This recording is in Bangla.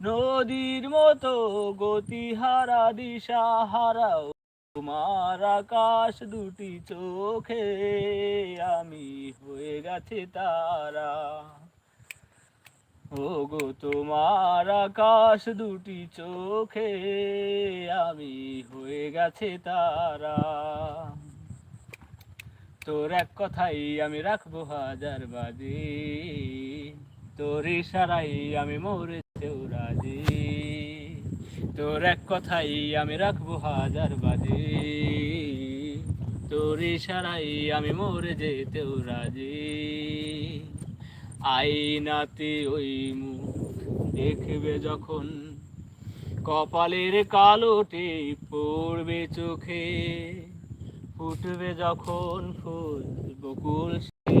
নদীর মতো গতিহারা দিশাহারা তোমার আকাশ দুটি চোখে, আমি হয়ে গেছে তারা। ও গো তোমার আকাশ দুটি চোখে, আমি হয়ে গেছে তারা। তোর এক কথাই আমি রাখব হাজার বাজে। তোর ইশারাই আমি মরেছেও রাজি তোর এক কথাই আমি রাখব হাজার বাজি। তোর ইশারাই আমি মরে যেতেও রাজি। আইনাতে ওই মুখ দেখবে যখন কপালের কালোটে পড়বে চোখে, ফুটবে যখন ফুল বকুল সে।